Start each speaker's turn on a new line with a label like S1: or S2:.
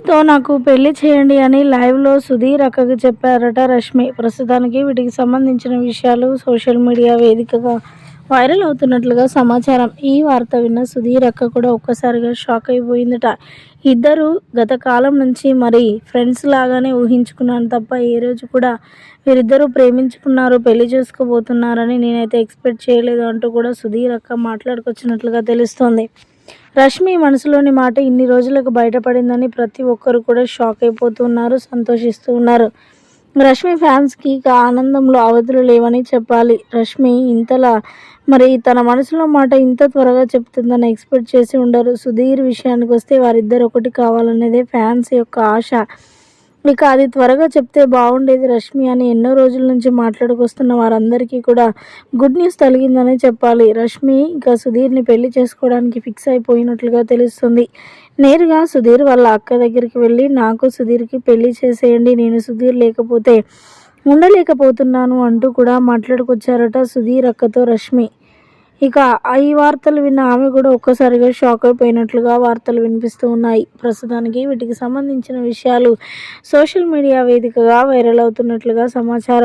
S1: సుధీర్తో నాకు పెళ్ళి చేయండి అని లైవ్లో సుధీర్ అక్కకి చెప్పారట రష్మి. ప్రస్తుతానికి వీటికి సంబంధించిన విషయాలు సోషల్ మీడియా వేదికగా వైరల్ అవుతున్నట్లుగా సమాచారం. ఈ వార్త విన్న సుధీర్ అక్క కూడా ఒక్కసారిగా షాక్ అయిపోయిందట. ఇద్దరు గత కాలం నుంచి మరి ఫ్రెండ్స్ లాగానే ఊహించుకున్నాను తప్ప ఏ రోజు కూడా వీరిద్దరూ ప్రేమించుకున్నారు పెళ్ళి చేసుకోబోతున్నారని నేనైతే ఎక్స్పెక్ట్ చేయలేదు అంటూ కూడా సుధీర్ అక్క మాట్లాడుకొచ్చినట్లుగా తెలుస్తోంది. రష్మి మనసులోని మాట ఇన్ని రోజులకు బయటపడిందని ప్రతి ఒక్కరు కూడా షాక్ అయిపోతున్నారు సంతోషిస్తూ ఉన్నారు. రష్మి ఫ్యాన్స్కి ఇక ఆనందంలో అవధులు లేవని చెప్పాలి. రష్మి ఇంతలా మరి తన మనసులో మాట ఇంత త్వరగా చెప్తుందని ఎక్స్పెక్ట్ చేసి ఉండరు. సుధీర్ విషయానికి వస్తే వారిద్దరు ఒకటి కావాలనేదే ఫ్యాన్స్ యొక్క ఆశ. ఇక అది త్వరగా చెప్తే బాగుండేది రష్మి అని ఎన్నో రోజుల నుంచి మాట్లాడుకొస్తున్న వారందరికీ కూడా గుడ్ న్యూస్ కలిగిందని చెప్పాలి. రష్మి ఇక సుధీర్ని పెళ్ళి చేసుకోవడానికి ఫిక్స్ అయిపోయినట్లుగా తెలుస్తుంది. నేరుగా సుధీర్ వాళ్ళ అక్క దగ్గరికి వెళ్ళి నాకు సుధీర్కి పెళ్ళి చేసేయండి నేను సుధీర్ లేకపోతే ఉండలేకపోతున్నాను అంటూ కూడా మాట్లాడుకొచ్చారట సుధీర్ అక్కతో రష్మి. ఇక ఈ వార్తలు విన్న ఆమె కూడా ఒక్కసారిగా షాక్ అయిపోయినట్లుగా వార్తలు వినిపిస్తూ ఉన్నాయి. ప్రస్తుతానికి వీటికి సంబంధించిన విషయాలు సోషల్ మీడియా వేదికగా వైరల్ అవుతున్నట్లుగా సమాచారం.